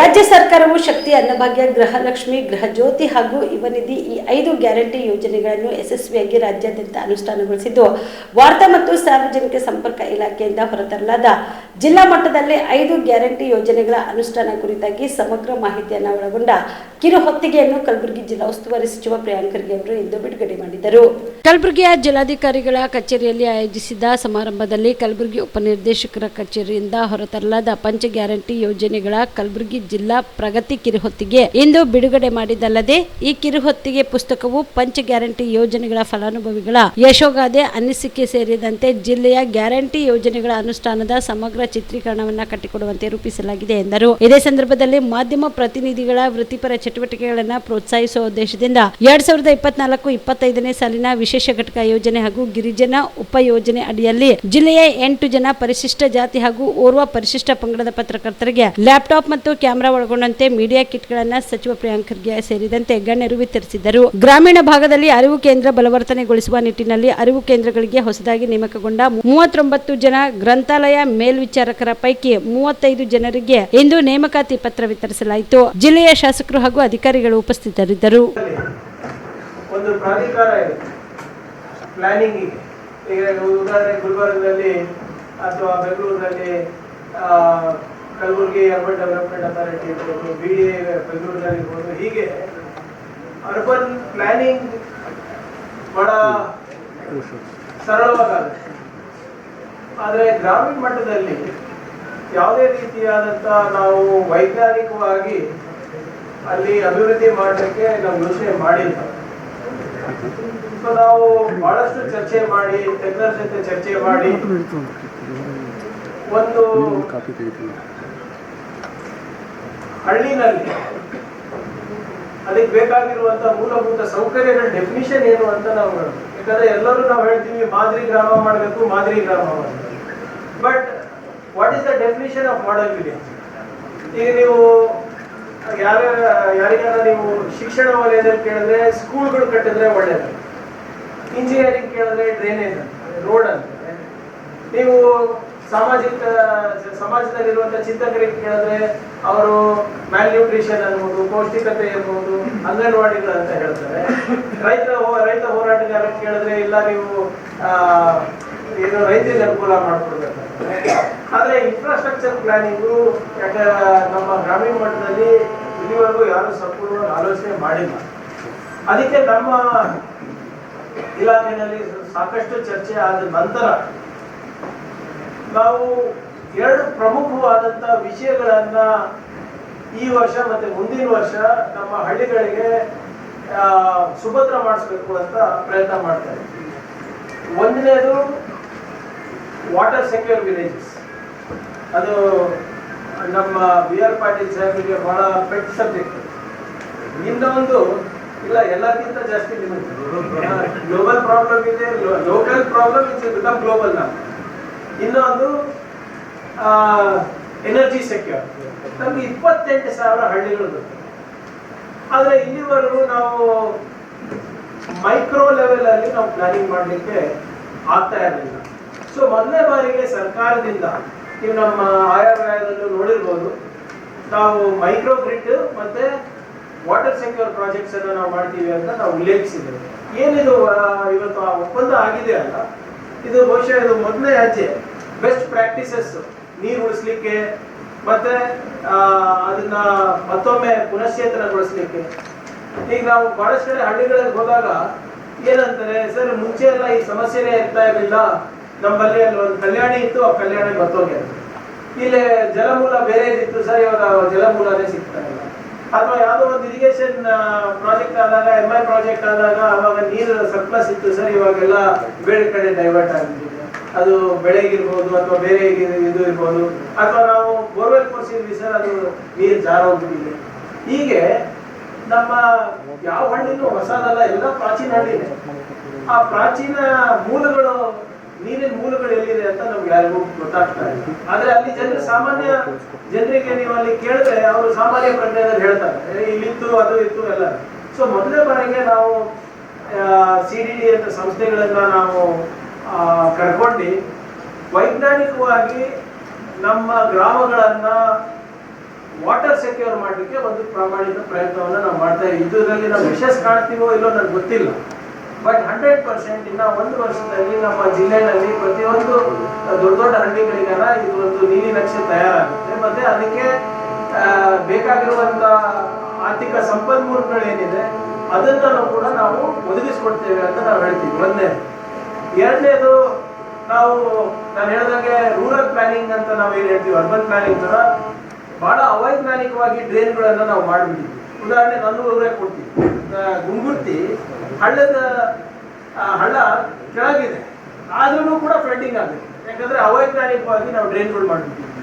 ರಾಜ್ಯ ಸರ್ಕಾರವು ಶಕ್ತಿ, ಅನ್ನಭಾಗ್ಯ ಗೃಹಲಕ್ಷ್ಮಿ ಗೃಹ ಜ್ಯೋತಿ ಹಾಗೂ ಯುವನಿಧಿ ಈ ಐದು ಗ್ಯಾರಂಟಿ ಯೋಜನೆಗಳನ್ನು ಯಶಸ್ವಿಯಾಗಿ ರಾಜ್ಯಾದ್ಯಂತ ಅನುಷ್ಠಾನಗೊಳಿಸಿದ್ದು, ವಾರ್ತಾ ಮತ್ತು ಸಾರ್ವಜನಿಕ ಸಂಪರ್ಕ ಇಲಾಖೆಯಿಂದ ಹೊರತರಲಾದ ಜಿಲ್ಲಾ ಮಟ್ಟದಲ್ಲಿ ಐದು ಗ್ಯಾರಂಟಿ ಯೋಜನೆಗಳ ಅನುಷ್ಠಾನ ಕುರಿತಾಗಿ ಸಮಗ್ರ ಮಾಹಿತಿಯನ್ನು ಒಳಗೊಂಡ ಕಿರು ಹೊತ್ತಿಗೆಯನ್ನು ಕಲಬುರಗಿ ಜಿಲ್ಲಾ ಉಸ್ತುವಾರಿ ಸಚಿವ ಪ್ರಿಯಾಂಕ್ ಖರ್ಗೆ ಅವರು ಇಂದು ಬಿಡುಗಡೆ ಮಾಡಿದರು. ಕಲಬುರಗಿಯ ಜಿಲ್ಲಾಧಿಕಾರಿಗಳ ಕಚೇರಿಯಲ್ಲಿ ಆಯೋಜಿಸಿದ ಸಮಾರಂಭದಲ್ಲಿ ಕಲಬುರಗಿ ಉಪನಿರ್ದೇಶಕರ ಕಚೇರಿಯಿಂದ ಹೊರತರಲಾದ ಪಂಚ ಗ್ಯಾರಂಟಿ ಯೋಜನೆಗಳ ಕಲಬುರಗಿ ಜಿಲ್ಲಾ ಪ್ರಗತಿ ಕಿರುಹೊತ್ತಿಗೆ ಇಂದು ಬಿಡುಗಡೆ ಮಾಡಿದಲ್ಲದೆ ಈ ಕಿರುಹೊತ್ತಿಗೆ ಪುಸ್ತಕವು ಪಂಚ ಗ್ಯಾರಂಟಿ ಯೋಜನೆಗಳ ಫಲಾನುಭವಿಗಳ ಯಶೋಗಾದೆ ಅನಿಸಿಕೆ ಸೇರಿದಂತೆ ಜಿಲ್ಲೆಯ ಗ್ಯಾರಂಟಿ ಯೋಜನೆಗಳ ಅನುಷ್ಠಾನದ ಸಮಗ್ರ ಚಿತ್ರೀಕರಣವನ್ನು ಕಟ್ಟಿಕೊಡುವಂತೆ ರೂಪಿಸಲಾಗಿದೆ ಎಂದರು. ಇದೇ ಸಂದರ್ಭದಲ್ಲಿ ಮಾಧ್ಯಮ ಪ್ರತಿನಿಧಿಗಳ ವೃತ್ತಿಪರ ಚಟುವಟಿಕೆಗಳನ್ನು ಪ್ರೋತ್ಸಾಹಿಸುವ ಉದ್ದೇಶದಿಂದ ಎರಡ್ ಸಾವಿರದ ಇಪ್ಪತ್ನಾಲ್ಕು ಇಪ್ಪತ್ತೈದನೇ ಸಾಲಿನ ವಿಶೇಷ ಘಟಕ ಯೋಜನೆ ಹಾಗೂ ಗಿರಿಜನ ಉಪಯೋಜನೆ ಅಡಿಯಲ್ಲಿ ಜಿಲ್ಲೆಯ ಎಂಟು ಜನ ಪರಿಶಿಷ್ಟ ಜಾತಿ ಹಾಗೂ ಓರ್ವ ಪರಿಶಿಷ್ಟ ಪಂಗಡದ ಪತ್ರಕರ್ತರಿಗೆ ಲ್ಯಾಪ್ಟಾಪ್ ಮತ್ತು ಕ್ಯಾಮೆರಾ ಒಳಗೊಂಡಂತೆ ಮೀಡಿಯಾ ಕಿಟ್ಗಳನ್ನು ಸಚಿವ ಪ್ರಿಯಾಂಕ್ ಖರ್ಗೆ ಸೇರಿದಂತೆ ಗಣ್ಯರು ವಿತರಿಸಿದರು ಗ್ರಾಮೀಣ ಭಾಗದಲ್ಲಿ ಅರಿವು ಕೇಂದ್ರ ಬಲವರ್ತನೆಗೊಳಿಸುವ ನಿಟ್ಟಿನಲ್ಲಿ ಅರಿವು ಕೇಂದ್ರಗಳಿಗೆ ಹೊಸದಾಗಿ ನೇಮಕಗೊಂಡ ಮೂವತ್ತೊಂಬತ್ತು ಜನ ಗ್ರಂಥಾಲಯ ಮೇಲ್ವಿಚಾರಕರ ಪೈಕಿ ಮೂವತ್ತೈದು ಜನರಿಗೆ ಇಂದು ನೇಮಕಾತಿ ಪತ್ರ ವಿತರಿಸಲಾಯಿತು. ಜಿಲ್ಲೆಯ ಶಾಸಕರು ಹಾಗೂ ಅಧಿಕಾರಿಗಳು ಉಪಸ್ಥಿತರಿದ್ದರು. ಈಗ ಉದಾಹರಣೆ ಗುಲ್ಬರ್ಗದಲ್ಲಿ ಅಥವಾ ಬೆಂಗಳೂರಿನಲ್ಲಿ ಕಲಬುರಗಿ ಅರ್ಬನ್ ಡೆವಲಪ್ಮೆಂಟ್ ಅಥಾರಿಟಿ ಇರ್ಬೋದು ಬಿ ಎ ಬೆಂಗಳೂರಿನಲ್ಲಿ ಇರ್ಬೋದು ಹೀಗೆ ಅರ್ಬನ್ ಪ್ಲಾನಿಂಗ್ ಬಹಳ ಸರಳವಾಗಿ ಆದರೆ ಗ್ರಾಮೀಣ ಮಟ್ಟದಲ್ಲಿ ಯಾವುದೇ ರೀತಿಯಾದಂಥ ನಾವು ವೈಜ್ಞಾನಿಕವಾಗಿ ಅಲ್ಲಿ ಅಭಿವೃದ್ಧಿ ಮಾಡಲಿಕ್ಕೆ ನಾವು ಯೋಚನೆ ಮಾಡಿಲ್ಲ. ಸೊ ನಾವು ಬಹಳಷ್ಟು ಚರ್ಚೆ ಮಾಡಿ ತಜ್ಞರ ಜೊತೆ ಚರ್ಚೆ ಮಾಡಿ ಒಂದು ಹಳ್ಳಿನಲ್ಲಿ ಅದಕ್ಕೆ ಬೇಕಾಗಿರುವಂತ ಮೂಲಭೂತ ಸೌಕರ್ಯಗಳ ಡೆಫಿನಿಷನ್ ಏನು ಅಂತ ನಾವು. ಯಾಕಂದ್ರೆ ಎಲ್ಲರೂ ನಾವು ಹೇಳ್ತೀವಿ, ಮಾದರಿ ಗ್ರಾಮ ಮಾಡಬೇಕು, ಮಾದರಿ ಗ್ರಾಮ but what is the definition of model village ಈಗ ನೀವು ಯಾರ, ಯಾರಿಗಾರ ನೀವು ಶಿಕ್ಷಣ ವಲಯದಲ್ಲಿ ಕೇಳಿದ್ರೆ ಸ್ಕೂಲ್ಗಳು ಕಟ್ಟಿದ್ರೆ ಒಳ್ಳೇದು. ಇಂಜಿನಿಯರಿಂಗ್ ಕೇಳಿದ್ರೆ ಡ್ರೈನೇಜ್ ಅಂತ ರೋಡ್ ಅಂತ. ನೀವು ಸಾಮಾಜಿಕ, ಸಮಾಜದಲ್ಲಿರುವಂತ ಚಿಂತಕರಿಗೆ ಕೇಳಿದ್ರೆ ಅವರು ನ್ಯೂಟ್ರಿಷನ್ ಅನ್ಬೋದು ಪೌಷ್ಟಿಕತೆ ಇರ್ಬೋದು ಅಂಗನವಾಡಿಗಳು ಅಂತ ಹೇಳ್ತಾರೆ. ರೈತ ರೈತ ಹೋರಾಟಗಾರ ಕೇಳಿದ್ರೆ ಇಲ್ಲ ನೀವು ಏನು ರೈತರಿಗೆ ಅನುಕೂಲ ಮಾಡ್ಕೊಡ್ಬೇಕಂತಾರೆ ಆದ್ರೆ ಇನ್ಫ್ರಾಸ್ಟ್ರಕ್ಚರ್ ಪ್ಲಾನಿಂಗ್ ಯಾಕೆ, ನಮ್ಮ ಗ್ರಾಮೀಣ ಮಟ್ಟದಲ್ಲಿ ಇಲ್ಲಿವರೆಗೂ ಯಾರು ಸಂಪೂರ್ಣವಾಗಿ ಆಲೋಚನೆ ಮಾಡಿಲ್ಲ. ಅದಕ್ಕೆ ನಮ್ಮ ಇಲಾಖೆಯಲ್ಲಿ ಸಾಕಷ್ಟು ಚರ್ಚೆ ಆದ ನಂತರ ನಾವು ಎರಡು ಪ್ರಮುಖವಾದಂತ ವಿಷಯಗಳನ್ನ ಈ ವರ್ಷ ಮತ್ತೆ ಮುಂದಿನ ವರ್ಷ ನಮ್ಮ ಹಳ್ಳಿಗಳಿಗೆ ಸುಭದ್ರ ಮಾಡಿಸ್ಬೇಕು ಅಂತ ಪ್ರಯತ್ನ ಮಾಡ್ತಾ ಇದ್ದೀವಿ. ಒಂದನೇದು ವಾಟರ್ ಸೆಕ್ಯೂರ್ ವಿಲೇಜಸ್ ಅದು ನಮ್ಮ ಬಿ ಆರ್ ಪಾಟೀಲ್ ಸಾಹೇಬರಿಗೆ ಬಹಳ ಪೆಟ್ ಸಬ್ಜೆಕ್ಟ್ ಒಂದು, ಇಲ್ಲ ಎಲ್ಲಕ್ಕಿಂತ ಜಾಸ್ತಿ ಗ್ಲೋಬಲ್ ಪ್ರಾಬ್ಲಮ್ ಇದೆ local problem it's become global ನಾವು ಇನ್ನೊಂದು ಎನರ್ಜಿ ಸೆಕ್ಯೂರ್ ನಮ್ಗೆ ಇಪ್ಪತ್ತೆಂಟು ಸಾವಿರ ಹಳ್ಳಿಗಳು ಆದ್ರೆ ಇಲ್ಲಿವರೆಗೂ ನಾವು ಮೈಕ್ರೋ ಲೆವೆಲ್ ಅಲ್ಲಿ ನಾವು ಪ್ಲಾನಿಂಗ್ ಮಾಡಲಿಕ್ಕೆ ಆಗ್ತಾ ಇರಲಿಲ್ಲ. ಸೊ ಮೊದಲನೇ ಬಾರಿಗೆ ಸರ್ಕಾರದಿಂದ ನೀವು ನಮ್ಮ ಆಯವ್ಯಯದಲ್ಲೂ ನೋಡಿರ್ಬೋದು, ನಾವು ಮೈಕ್ರೋ ಗ್ರಿಡ್ ಮತ್ತೆ ವಾಟರ್ ಸೆಕ್ಯೂರ್ ಪ್ರಾಜೆಕ್ಟ್ಸ್ ಅನ್ನು ನಾವು ಮಾಡ್ತೀವಿ ಅಂತ ನಾವು ಉಲ್ಲೇಖಿಸಿದ್ದೇವೆ. ಏನಿದು ಇವತ್ತು ಆ ಒಪ್ಪಂದ ಆಗಿದೆ ಅಲ್ಲ, ಇದು ಬಹುಶಃ ಇದು ಮೊದಲನೇ ಹೆಜ್ಜೆ. ಬೆಸ್ಟ್ ಪ್ರಾಕ್ಟೀಸಸ್ ನೀರು ಉಳಿಸ್ಲಿಕ್ಕೆ, ಮತ್ತೆ ಅದನ್ನ ಮತ್ತೊಮ್ಮೆ ಪುನಶ್ಚೇತನಗೊಳಿಸ್ಲಿಕ್ಕೆ ಈಗ ನಾವು ಬಹಳಷ್ಟು ಕಡೆ ಹಳ್ಳಿಗಳಿಗೆ ಹೋದಾಗ ಏನಂತಾರೆ, ಸರ್, ಮುಂಚೆ ಎಲ್ಲ ಈ ಸಮಸ್ಯೆನೇ ಇರ್ತಾ ಇರಲಿಲ್ಲ. ನಮ್ಮಲ್ಲಿ ಅಲ್ಲಿ ಒಂದು ಕಲ್ಯಾಣಿ ಇತ್ತು, ಆ ಕಲ್ಯಾಣಿ ಮತ್ತೋಗಿ ಇಲ್ಲಿ ಜಲಮೂಲ ಬೇರೆ ಇತ್ತು ಸರ್, ಇವಾಗ ಜಲಮೂಲನೇ ಸಿಗ್ತಾ ಇಲ್ಲ. ಅಥವಾ ಯಾವುದೋ ಒಂದು ಇರಿಗೇಷನ್ ಪ್ರಾಜೆಕ್ಟ್ ಆದಾಗ ಎಂ ಐ ಪ್ರಾಜೆಕ್ಟ್ ಆದಾಗ, ಅವಾಗ ನೀರು ಸರ್ಪ್ಲಸ್ ಇತ್ತು, ಸರ್, ಇವಾಗೆಲ್ಲ ಬೇರೆ ಕಡೆ ಡೈವರ್ಟ್ ಆಗಿಬಿಟ್ಟಿದೆ ಅದು ಬೆಳೆಗಿರ್ಬೋದು ಅಥವಾ ಬೇರೆ ಇದು- ಇರ್ಬೋದು. ಅಥವಾ ನಾವು ಬೋರ್ವೆಲ್ ಕೊರ್ಸಿದ್ವಿ ಸರ್ ಅದು ನೀರು ಜಾರೋಗ್ಬಿಟ್ಟಿದೆ. ಹೀಗೆ ನಮ್ಮ ಯಾವ ಹಳ್ಳಿನೂ ಹೊಸದಲ್ಲ ಎಲ್ಲ ಪ್ರಾಚೀನ ಹಳ್ಳಿನೇ. ಆ ಪ್ರಾಚೀನ ಮೂಲಗಳು ನೀರಿನ ಮೂಲಗಳು ಎಲ್ಲಿದೆ ಅಂತ ನಮ್ಗೆ ಯಾರಿಗೂ ಗೊತ್ತಾಗ್ತಾ ಇಲ್ಲ. ಆದ್ರೆ ಅಲ್ಲಿ ಜನರು ಸಾಮಾನ್ಯ ಜನರಿಗೆ ನೀವು ಅಲ್ಲಿ ಕೇಳಿದ್ರೆ ಅವರು ಸಾಮಾನ್ಯ ಪ್ರಜ್ಞೆಯಲ್ಲಿ ಹೇಳ್ತಾರೆ. ಇಲ್ಲಿತ್ತು ಅದು ಇತ್ತು ಎಲ್ಲ ಸೊ ಮೊದಲೇ ಬಾರಿಗೆ ನಾವು ಸಿ ಡಿ ಅಂತ ಸಂಸ್ಥೆಗಳನ್ನ ನಾವು ಆ, ಕರ್ಕೊಂಡು ವೈಜ್ಞಾನಿಕವಾಗಿ ನಮ್ಮ ಗ್ರಾಮಗಳನ್ನ ವಾಟರ್ ಸೆಕ್ಯೂರ್ ಮಾಡಲಿಕ್ಕೆ ಒಂದು ಪ್ರಾಮಾಣಿಕ ಪ್ರಯತ್ನವನ್ನು ನಾವು ಮಾಡ್ತಾ ಇದ್ದೀವಿ. ಇದರಲ್ಲಿ ನಾವು ಯಶಸ್ ಕಾಣ್ತೀವೋ ಇಲ್ಲೋ ನನಗೆ ಗೊತ್ತಿಲ್ಲ. ಬಟ್ ಹಂಡ್ರೆಡ್ ಪರ್ಸೆಂಟ್ ಇನ್ನ ಒಂದು ವರ್ಷದಲ್ಲಿ ನಮ್ಮ ಜಿಲ್ಲೆಯಲ್ಲಿ ಪ್ರತಿಯೊಂದು ದೊಡ್ಡ ದೊಡ್ಡ ಹಳ್ಳಿಗಳಿಗೆಲ್ಲ ಇದು ಒಂದು ನೀಲಿ ನಕ್ಷೆ ತಯಾರಾಗುತ್ತೆ. ಮತ್ತೆ ಅದಕ್ಕೆ ಬೇಕಾಗಿರುವಂತ ಆರ್ಥಿಕ ಸಂಪನ್ಮೂಲಗಳೇನಿದೆ ಅದನ್ನು ಕೂಡ ನಾವು ಒದಗಿಸ್ಕೊಡ್ತೇವೆ ಅಂತ ನಾವು ಹೇಳ್ತೀವಿ. ಒಂದೇ ಎರಡನೇದು ನಾವು ನಾನು ಹೇಳ್ದಂಗೆ ರೂರಲ್ ಪ್ಲಾನಿಂಗ್ ಅಂತ ನಾವು ಏನು ಹೇಳ್ತೀವಿ ಅರ್ಬನ್ ಪ್ಲಾನಿಂಗ್ ತರ ಬಹಳ ಅವೈಜ್ಞಾನಿಕವಾಗಿ ಡ್ರೈನ್ಗಳನ್ನು ನಾವು ಮಾಡಿಬಿಟ್ಟಿದ್ವಿ. ಉದಾಹರಣೆ ನನ್ನ ಊರೇ ಕೊಡ್ತೀವಿ ಗುಂಗುರ್ತಿ ಹಳ್ಳದ ಹಳ್ಳ ಕೆಳಗಿದೆ. ಆದ್ರೂ ಕೂಡ ಫ್ಲಡ್ಡಿಂಗ್ ಆಗುತ್ತೆ ಯಾಕಂದ್ರೆ ಅವೈಜ್ಞಾನಿಕವಾಗಿ ನಾವು ಡ್ರೈನ್ಗಳು ಮಾಡಿಬಿಟ್ಟಿದ್ವಿ.